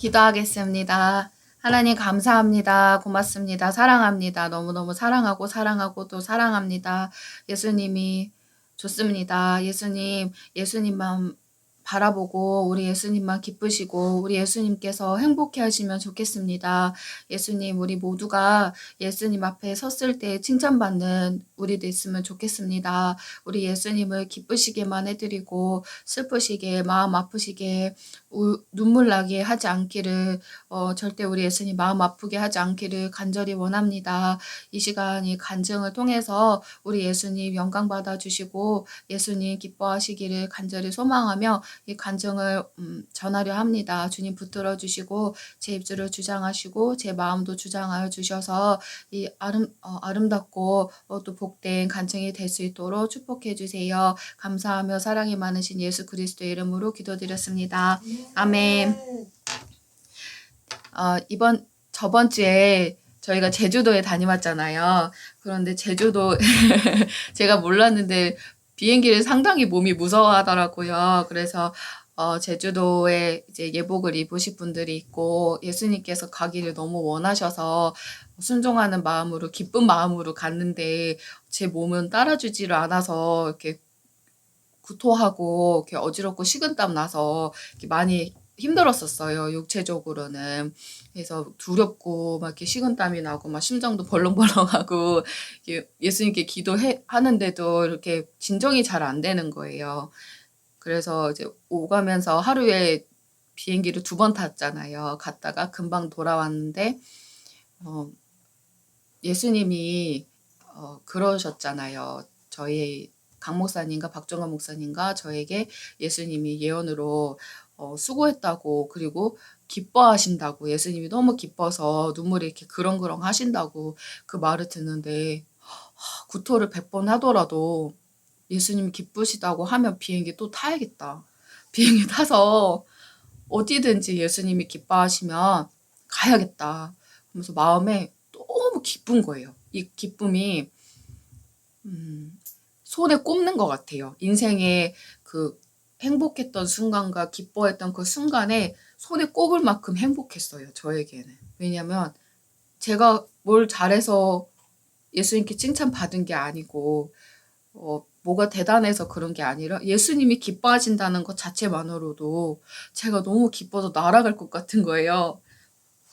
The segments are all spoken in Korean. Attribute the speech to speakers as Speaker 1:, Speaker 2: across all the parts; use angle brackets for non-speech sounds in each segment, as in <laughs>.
Speaker 1: 기도하겠습니다. 하나님 감사합니다. 고맙습니다. 사랑합니다. 너무너무 사랑하고 사랑하고 또 사랑합니다. 예수님이 좋습니다. 예수님, 예수님만 바라보고 우리 예수님만 기쁘시고 우리 예수님께서 행복해 하시면 좋겠습니다. 예수님, 우리 모두가 예수님 앞에 섰을 때 칭찬받는 우리 됐으면 좋겠습니다. 우리 예수님을 기쁘시게만 해드리고 슬프시게 마음 아프시게 우- 눈물 나게 하지 않기를 어, 절대 우리 예수님 마음 아프게 하지 않기를 간절히 원합니다. 이 시간 이 간증을 통해서 우리 예수님 영광 받아 주시고 예수님 기뻐하시기를 간절히 소망하며 이 간증을 음, 전하려 합니다. 주님 붙들어 주시고 제 입술을 주장하시고 제 마음도 주장하여 주셔서 이 아름 어, 아름답고 어, 또 복된 간증이 될 수 있도록 축복해 주세요. 감사하며 사랑이 많으신 예수 그리스도의 이름으로 기도드렸습니다. 아멘. 어, 이번 저번 주에 저희가 제주도에 다녀왔잖아요. 그런데 제주도 <laughs> 제가 몰랐는데 비행기를 상당히 몸이 무서워하더라고요. 그래서 어, 제주도에 이제 예복을 입으실 분들이 있고 예수님께서 가기를 너무 원하셔서 순종하는 마음으로 기쁜 마음으로 갔는데 제 몸은 따라주지를 않아서 이렇게 구토하고 이렇게 어지럽고 식은땀 나서 이렇게 많이 힘들었었어요. 육체적으로는. 그래서 두렵고 막 이렇게 식은땀이 나고 막 심장도 벌렁벌렁하고 예수님께 기도해 하는데도 이렇게 진정이 잘 안 되는 거예요. 그래서 이제 오가면서 하루에 비행기를 두 번 탔잖아요. 갔다가 금방 돌아왔는데 어, 예수님이 어, 그러셨잖아요. 저희 강 목사님과 박정환 목사님과 저에게 예수님이 예언으로 어, 수고했다고 그리고 기뻐하신다고 예수님이 너무 기뻐서 눈물이 이렇게 그렁그렁 하신다고 그 말을 듣는데 하, 구토를 100번 하더라도 예수님이 기쁘시다고 하면 비행기 또 타야겠다. 비행기 타서 어디든지 예수님이 기뻐하시면 가야겠다. 그러면서 마음에 너무 기쁜 거예요. 이 기쁨이 음, 손에 꼽는 것 같아요. 인생의 그 행복했던 순간과 기뻐했던 그 순간에 손에 꼽을 만큼 행복했어요. 저에게는. 왜냐면 제가 뭘 잘해서 예수님께 칭찬받은 게 아니고 어, 뭐가 대단해서 그런 게 아니라 예수님이 기뻐하신다는 것 자체만으로도 제가 너무 기뻐서 날아갈 것 같은 거예요.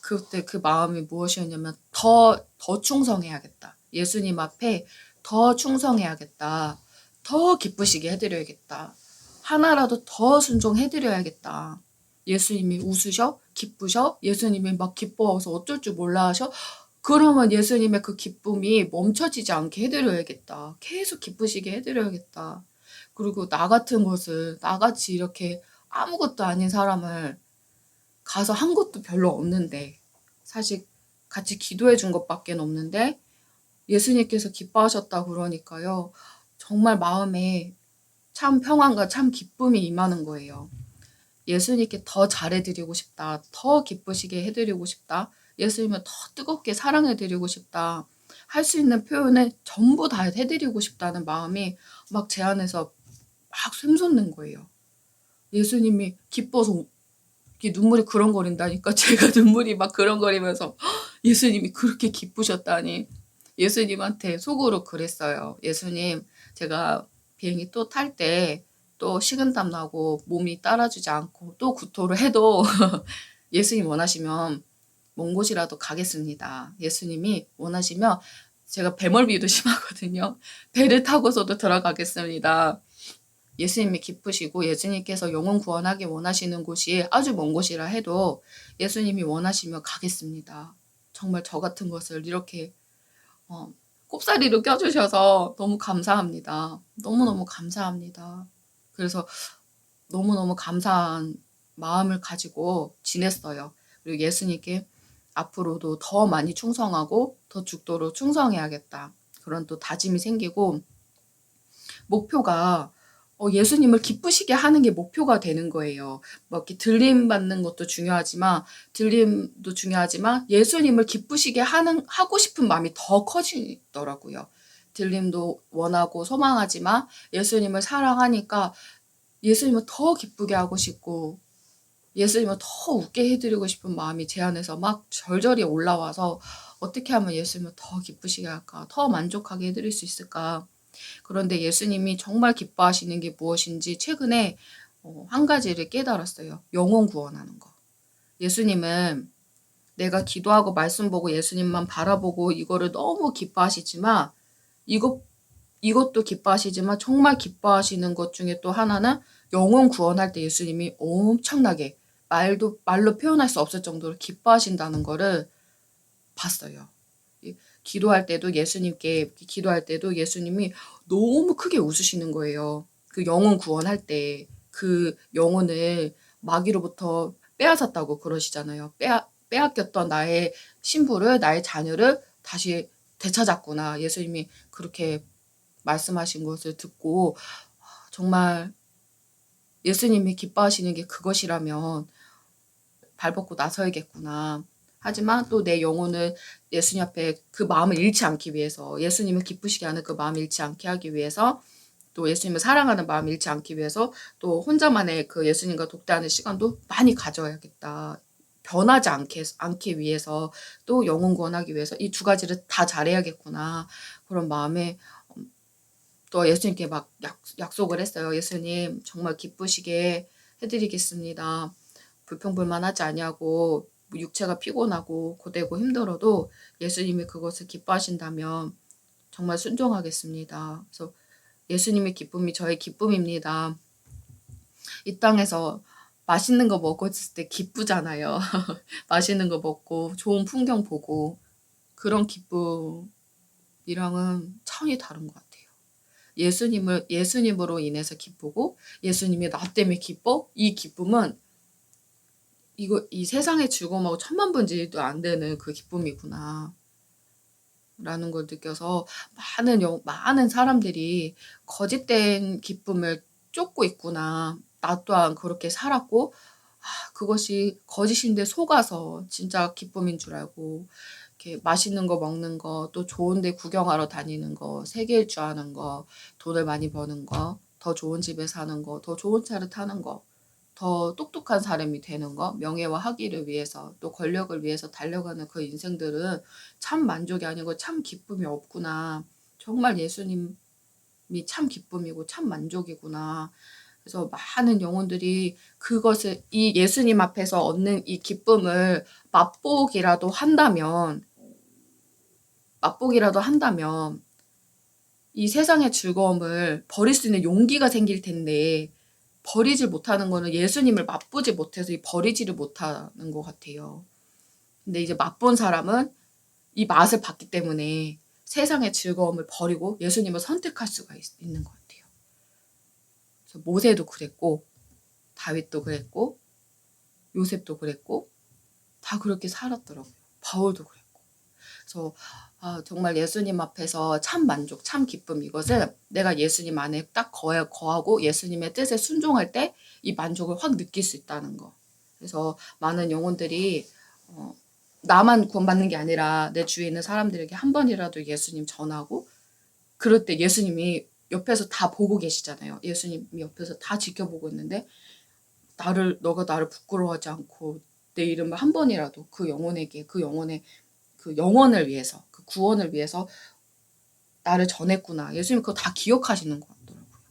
Speaker 1: 그때 그 마음이 무엇이었냐면 더, 더 충성해야겠다. 예수님 앞에 더 충성해야겠다. 더 기쁘시게 해드려야겠다. 하나라도 더 순종해드려야겠다. 예수님이 웃으셔? 기쁘셔? 예수님이 막 기뻐해서 어쩔 줄 몰라 하셔? 그러면 예수님의 그 기쁨이 멈춰지지 않게 해드려야겠다. 계속 기쁘시게 해드려야겠다. 그리고 나 같은 것을, 나같이 이렇게 아무것도 아닌 사람을 가서 한 것도 별로 없는데, 사실 같이 기도해 준 것밖에 없는데, 예수님께서 기뻐하셨다 그러니까요. 정말 마음에 참 평안과 참 기쁨이 임하는 거예요. 예수님께 더 잘해드리고 싶다. 더 기쁘시게 해드리고 싶다. 예수님을 더 뜨겁게 사랑해드리고 싶다. 할 수 있는 표현을 전부 다 해드리고 싶다는 마음이 막 제 안에서 막 샘솟는 거예요. 예수님이 기뻐서 눈물이 그렁거린다니까 <laughs> 제가 눈물이 막 그렁거리면서 예수님이 그렇게 기쁘셨다니 예수님한테 속으로 그랬어요. 예수님, 제가 비행기 또 탈 때 또 식은땀 나고 몸이 따라주지 않고 또 구토를 해도 <laughs> 예수님 원하시면 먼 곳이라도 가겠습니다. 예수님이 원하시면 제가 배멀미도 심하거든요. 배를 타고서도 들어가겠습니다. 예수님이 기쁘시고 예수님께서 영혼 구원하기 원하시는 곳이 아주 먼 곳이라 해도 예수님이 원하시면 가겠습니다. 정말 저 같은 것을 이렇게 어, 꼽사리로 껴주셔서 너무 감사합니다. 너무너무 감사합니다. 그래서 너무너무 감사한 마음을 가지고 지냈어요. 그리고 예수님께 앞으로도 더 많이 충성하고 더 죽도록 충성해야겠다. 그런 또 다짐이 생기고 목표가 어, 예수님을 기쁘시게 하는 게 목표가 되는 거예요. 뭐 이렇게 들림 받는 것도 중요하지만 들림도 중요하지만 예수님을 기쁘시게 하는 하고 싶은 마음이 더 커지더라고요. 들림도 원하고 소망하지만 예수님을 사랑하니까 예수님을 더 기쁘게 하고 싶고 예수님을 더 웃게 해드리고 싶은 마음이 제 안에서 막 절절히 올라와서 어떻게 하면 예수님을 더 기쁘시게 할까, 더 만족하게 해드릴 수 있을까. 그런데 예수님이 정말 기뻐하시는 게 무엇인지 최근에 어, 한 가지를 깨달았어요. 영혼 구원하는 거. 예수님은 내가 기도하고 말씀 보고 예수님만 바라보고 이거를 너무 기뻐하시지만 이것 이것도 기뻐하시지만 정말 기뻐하시는 것 중에 또 하나는 영혼 구원할 때 예수님이 엄청나게 말도 말로 표현할 수 없을 정도로 기뻐하신다는 거를 봤어요. 기도할 때도 예수님께 기도할 때도 예수님이 너무 크게 웃으시는 거예요. 그 영혼 구원할 때 그 영혼을 마귀로부터 빼앗았다고 그러시잖아요. 빼앗, 빼앗겼던 나의 신부를 나의 자녀를 다시 되찾았구나. 예수님이 그렇게 말씀하신 것을 듣고 정말 예수님이 기뻐하시는 게 그것이라면 발벗고 나서야겠구나. 하지만 또 내 영혼을 예수님 앞에 그 마음을 잃지 않기 위해서 예수님을 기쁘시게 하는 그 마음을 잃지 않게 하기 위해서 또 예수님을 사랑하는 마음을 잃지 않기 위해서 또 혼자만의 그 예수님과 독대하는 시간도 많이 가져야겠다. 변하지 않게, 않기 위해서 또 영혼 구원하기 위해서 이 두 가지를 다 잘해야겠구나. 그런 마음에 또 예수님께 막 약, 약속을 했어요. 예수님 정말 기쁘시게 해드리겠습니다. 불평불만하지 아니하고 육체가 피곤하고 고되고 힘들어도 예수님이 그것을 기뻐하신다면 정말 순종하겠습니다. 그래서 예수님의 기쁨이 저의 기쁨입니다. 이 땅에서 맛있는 거 먹었을 때 기쁘잖아요. <laughs> 맛있는 거 먹고 좋은 풍경 보고 그런 기쁨이랑은 차원이 다른 것 같아요. 예수님을 예수님으로 인해서 기쁘고 예수님이 나 때문에 기뻐 이 기쁨은 이거 이 세상의 즐거움하고 천만 분지도 안 되는 그 기쁨이구나. 라는 걸 느껴서 많은 영, 많은 사람들이 거짓된 기쁨을 쫓고 있구나. 나 또한 그렇게 살았고 아, 그것이 거짓인데 속아서 진짜 기쁨인 줄 알고 이렇게 맛있는 거 먹는 거, 또 좋은데 구경하러 다니는 거, 세계일 줄 아는 거, 돈을 많이 버는 거, 더 좋은 집에 사는 거, 더 좋은 차를 타는 거, 더 똑똑한 사람이 되는 거, 명예와 학위를 위해서, 또 권력을 위해서 달려가는 그 인생들은 참 만족이 아니고 참 기쁨이 없구나. 정말 예수님이 참 기쁨이고 참 만족이구나. 그래서 많은 영혼들이 그것을 이 예수님 앞에서 얻는 이 기쁨을 맛보기라도 한다면 맛보기라도 한다면 이 세상의 즐거움을 버릴 수 있는 용기가 생길 텐데 버리질 못하는 거는 예수님을 맛보지 못해서 버리지를 못하는 것 같아요. 근데 이제 맛본 사람은 이 맛을 봤기 때문에 세상의 즐거움을 버리고 예수님을 선택할 수가 있, 있는 것 같아요. 모세도 그랬고 다윗도 그랬고 요셉도 그랬고 다 그렇게 살았더라고요. 바울도 그랬고. 그래서 아, 정말 예수님 앞에서 참 만족, 참 기쁨 이것을 내가 예수님 안에 딱 거, 거하고 예수님의 뜻에 순종할 때 이 만족을 확 느낄 수 있다는 거. 그래서 많은 영혼들이 어, 나만 구원받는 게 아니라 내 주위에 있는 사람들에게 한 번이라도 예수님 전하고 그럴 때 예수님이 옆에서 다 보고 계시잖아요. 예수님이 옆에서 다 지켜보고 있는데 나를 너가 나를 부끄러워하지 않고 내 이름을 한 번이라도 그 영혼에게 그 영혼의 그 영혼을 위해서 그 구원을 위해서 나를 전했구나. 예수님 그거 다 기억하시는 것 같더라고요.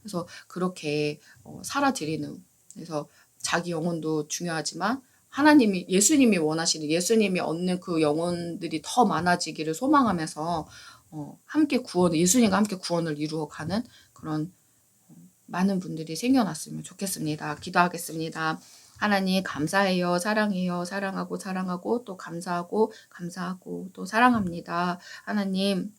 Speaker 1: 그래서 그렇게 어, 살아드리는 그래서 자기 영혼도 중요하지만 하나님이 예수님이 원하시는 예수님이 얻는 그 영혼들이 더 많아지기를 소망하면서 어, 함께 구원, 예수님과 함께 구원을 이루어가는 그런 어, 많은 분들이 생겨났으면 좋겠습니다. 기도하겠습니다. 하나님 감사해요. 사랑해요. 사랑하고 사랑하고 또 감사하고 감사하고 또 사랑합니다. 하나님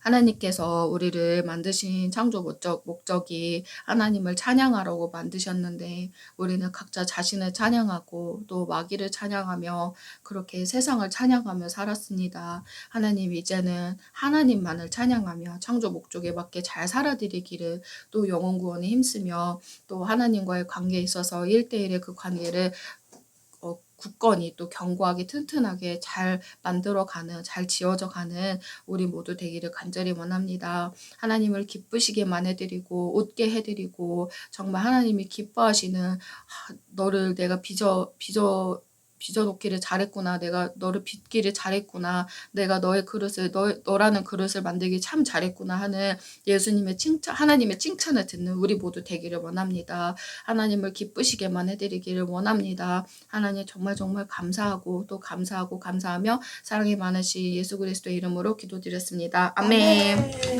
Speaker 1: 하나님께서 우리를 만드신 창조 목적, 목적이 하나님을 찬양하라고 만드셨는데 우리는 각자 자신을 찬양하고 또 마귀를 찬양하며 그렇게 세상을 찬양하며 살았습니다. 하나님 이제는 하나님만을 찬양하며 창조 목적에 맞게 잘 살아드리기를 또 영혼 구원에 힘쓰며 또 하나님과의 관계에 있어서 일대일의그 관계를 더 굳건히 또 견고하게 튼튼하게 잘 만들어가는 잘 지어져가는 우리 모두 되기를 간절히 원합니다. 하나님을 기쁘시게만 해드리고 웃게 해드리고 정말 하나님이 기뻐하시는 아, 너를 내가 빚어 빚어 빚어놓기를 잘했구나. 내가 너를 빚기를 잘했구나. 내가 너의 그릇을 너, 너라는 그릇을 만들기 참 잘했구나 하는 예수님의 칭찬 하나님의 칭찬을 듣는 우리 모두 되기를 원합니다. 하나님을 기쁘시게만 해드리기를 원합니다. 하나님 정말 정말 감사하고 또 감사하고 감사하며 사랑이 많으신 예수 그리스도의 이름으로 기도드렸습니다. 아멘.